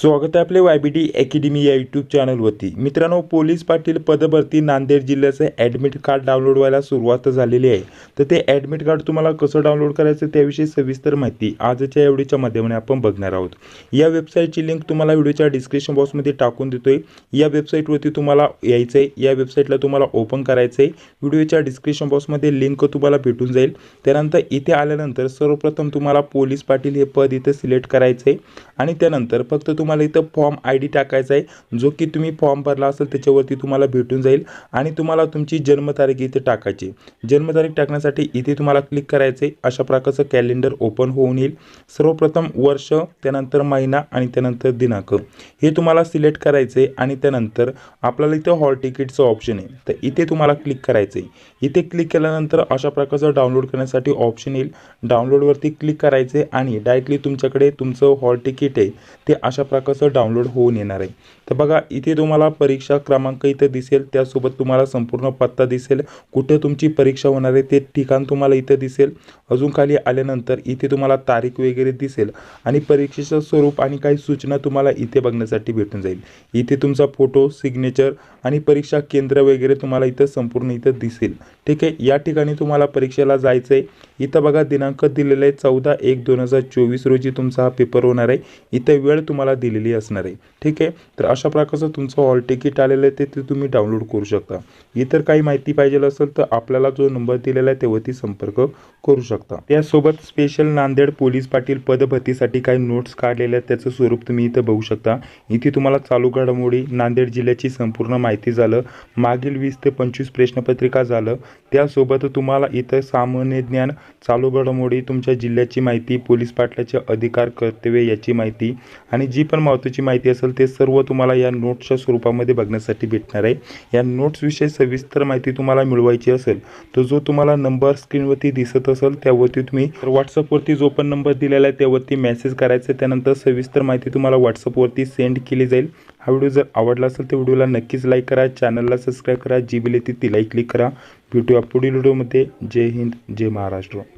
स्वागत आहे आपले वाय बी डी अकॅडमी या यूट्यूब चॅनलवरती मित्रांनो पोलीस पाटील पदभरती नांदेड जिल्ह्याचं ॲडमिट कार्ड डाउनलोड व्हायला सुरुवात झालेली आहे. तर ते ॲडमिट कार्ड तुम्हाला कसं डाउनलोड करायचं त्याविषयी सविस्तर माहिती आजच्या एवढीच्या माध्यमाने आपण बघणार आहोत. या वेबसाईटची लिंक तुम्हाला व्हिडिओच्या डिस्क्रिप्शन बॉक्समध्ये टाकून देतोय. या वेबसाईटवरती तुम्हाला यायचं आहे या वेबसाईटला तुम्हाला ओपन करायचं आहे व्हिडिओच्या डिस्क्रिप्शन बॉक्समध्ये लिंक तुम्हाला भेटून जाईल. त्यानंतर इथे आल्यानंतर सर्वप्रथम तुम्हाला पोलीस पाटील हे पद इथं सिलेक्ट करायचं आहे आणि त्यानंतर फक्त तुम्हाला तुम्हाला इथं फॉर्म आय डी टाकायचा आहे. जो की तुम्ही फॉर्म भरला असेल त्याच्यावरती तुम्हाला भेटून जाईल. आणि तुम्हाला तुमची जन्मतारीख इथे टाकायची जन्मतारीख टाकण्यासाठी इथे तुम्हाला क्लिक करायचं आहे. अशा प्रकारचं कॅलेंडर ओपन होऊन येईल. सर्वप्रथम वर्ष त्यानंतर महिना आणि त्यानंतर दिनांक. हे तुम्हाला सिलेक्ट करायचं आहे आणि त्यानंतर आपल्याला इथं हॉल तिकीटचं ऑप्शन आहे. तर इथे तुम्हाला क्लिक करायचं आहे. इथे क्लिक केल्यानंतर अशा प्रकारचं डाउनलोड करण्यासाठी ऑप्शन येईल. डाउनलोडवरती क्लिक करायचे आणि डायरेक्टली तुमच्याकडे तुमचं हॉल तिकीट आहे. ते अशा कसं डाउनलोड होऊन येणार आहे. तर बघा इथे तुम्हाला परीक्षा क्रमांक इथं दिसेल. त्यासोबत तुम्हाला संपूर्ण पत्ता दिसेल. कुठं तुमची परीक्षा होणार आहे ते ठिकाण तुम्हाला इथं दिसेल. अजून खाली आल्यानंतर इथे तुम्हाला तारीख वगैरे दिसेल. आणि परीक्षेचं स्वरूप आणि काही सूचना तुम्हाला इथे बघण्यासाठी भेटून जाईल. इथे तुमचा फोटो सिग्नेचर आणि परीक्षा केंद्र वगैरे तुम्हाला इथं संपूर्ण इथं दिसेल. ठीक आहे? या ठिकाणी तुम्हाला परीक्षेला जायचं आहे इथं बघा दिनांक दिलेला आहे चौदा एक दोन हजार चोवीस रोजी तुमचा हा पेपर होणार आहे. इथं वेळ तुम्हाला दिलेली असणार आहे. ठीक आहे? तर अशा प्रकारचं तुमचं हॉल तिकीट आलेलं आहे ते ते तुम्ही डाउनलोड करू शकता. इतर काही माहिती पाहिजे असेल तर आपल्याला जो नंबर दिलेला आहे तेवरती संपर्क करू शकता. त्यासोबत स्पेशल नांदेड पोलीस पाटील पदभरतीसाठी काही नोट्स काढलेले आहेत. त्याचं स्वरूप तुम्ही इथं बघू शकता. इथे तुम्हाला चालू घडामोडी नांदेड जिल्ह्याची संपूर्ण माहिती झालं. मागील वीस ते पंचवीस प्रश्नपत्रिका झालं. त्यासोबत तुम्हाला इथं सामान्य ज्ञान चालू घडामोडी तुमच्या जिल्ह्याची माहिती पोलीस पाटलाचे अधिकार कर्तव्य याची माहिती आणि जी पण महत्त्वाची माहिती असेल ते सर्व तुम्हाला या नोट्सच्या स्वरूपामध्ये बघण्यासाठी भेटणार आहे. या नोट्सविषयी सविस्तर माहिती तुम्हाला मिळवायची असेल तर जो तुम्हाला नंबर स्क्रीनवरती दिसत असेल त्यावरती तुम्ही व्हॉट्सअपवरती जो पण नंबर दिलेला आहे त्यावरती मेसेज करायचा त्यानंतर सविस्तर माहिती तुम्हाला व्हॉट्सअपवरती सेंड केली जाईल. हा व्हिडिओ जर आवडला असेल तर व्हिडिओला नक्कीच लाईक करा चॅनलला सबस्क्राईब करा जी बिल येते तिलाही क्लिक करा. भेटूया पुढील व्हिडिओमध्ये. जय हिंद जय महाराष्ट्र.